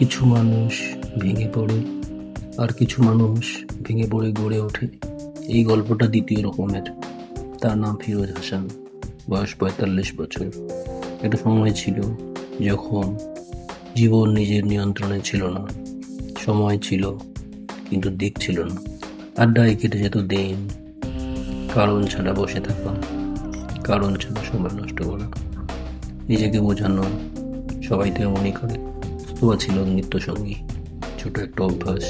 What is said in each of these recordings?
কিছু মানুষ ভেঙে পড়ে আর কিছু মানুষ ভেঙে পড়ে গড়ে ওঠে। এই গল্পটা দ্বিতীয় রকমের। তার নাম ফিরোজ হাসান, বয়স পঁয়তাল্লিশ বছর। একটা সময় ছিল যখন জীবন নিজের নিয়ন্ত্রণে ছিল না। সময় ছিল, কিন্তু দিক ছিল না। আড্ডায় কেটে যেত দিন। কারণ ছাড়া বসে থাকা কারণ ছাড়া সময় নষ্ট করা। নিজেকে বোঝানো সবাই এমনই করে। তোয়া ছিল নৃত্য সঙ্গী ছোট একটা অভ্যাস।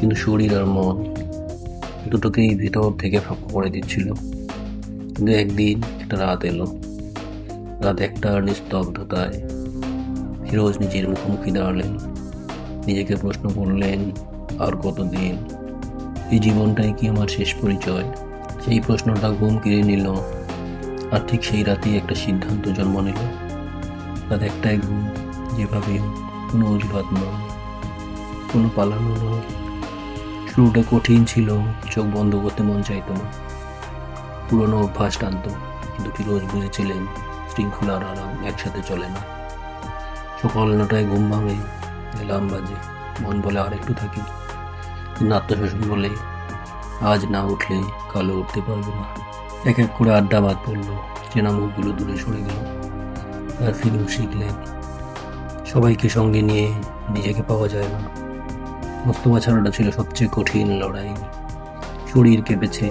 কিন্তু শরীর আর মন দুটোকেই ভিতর থেকে ফাঁকা করে দিচ্ছিল। কিন্তু একদিন একটা রাত এলো। রাত একটা নিস্তব্ধতায় ফিরোজ নিজের মুখোমুখি দাঁড়ালেন। নিজেকে প্রশ্ন করলেন, আর কতদিন? এই জীবনটাই কি আমার শেষ পরিচয়? সেই প্রশ্নটা ঘুম কেড়ে নিল। আর ঠিক সেই রাতেই একটা সিদ্ধান্ত জন্ম নিল। রাত একটাই ঘুম যেভাবে কোনো অজুহাত নয় কোনো পালানো নয় শুরুটা কঠিন ছিল, চোখ বন্ধ করতে মন চাইতো না। পুরনো অভ্যাস টানত, কিন্তু ফিরোজ বুঝেছিলেন, শৃঙ্খলা আর আরাম একসাথে চলে না। সকাল নটায় ঘুম ভাঙে এলাম বাজে, মন বলে আর একটু থাকি। কিন্তু আত্মশাসন বলে, আজ না উঠলে কালো উঠতে পারবে না। এক এক করে আড্ডা বাদ পড়ল, চেনা মুখগুলো দূরে সরে গেল। আর ফিরোজ শিখলেন সবাইকে সঙ্গে নিয়ে নিজেকে পাওয়া যায় না। মোস্তফা ছাড়াটা ছিল সবচেয়ে কঠিন লড়াই। শরীর কেঁপেছে,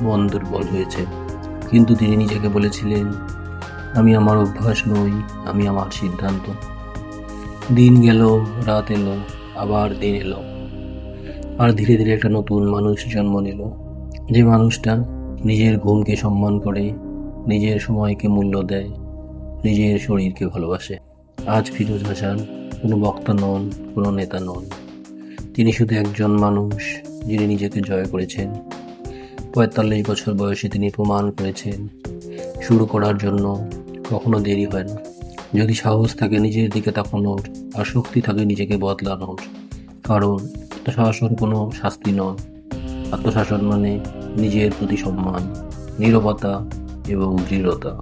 মন দুর্বল হয়েছে। কিন্তু তিনি নিজেকে বলেছিলেন, আমি আমার অভ্যাস নই, আমি আমার সিদ্ধান্ত। দিন গেল, রাত এলো, আবার দিন এলো। আর ধীরে ধীরে একটা নতুন মানুষ জন্ম নিল। যে মানুষটা নিজের ঘুমকে সম্মান করে, নিজের সময়কে মূল্য দেয়, নিজের শরীরকে ভালোবাসে। আজ ফিরোজ হাসান কোনো বক্তা নন, কোনো নেতা নন। তিনি শুধু একজন মানুষ যিনি নিজেকে জয় করেছেন। পঁয়তাল্লিশ বছর বয়সে তিনি প্রমাণ করেছেন। শুরু করার জন্য কখনো দেরি হয় না যদি সাহস থাকে নিজের দিকে তাকানোর আর শক্তি থাকে নিজেকে বদলানোর। কারণ আত্মশাসন কোনো শাস্তি নয়। আত্মশাসন মানে নিজের প্রতি সম্মান, নীরবতা এবং দৃঢ়তা।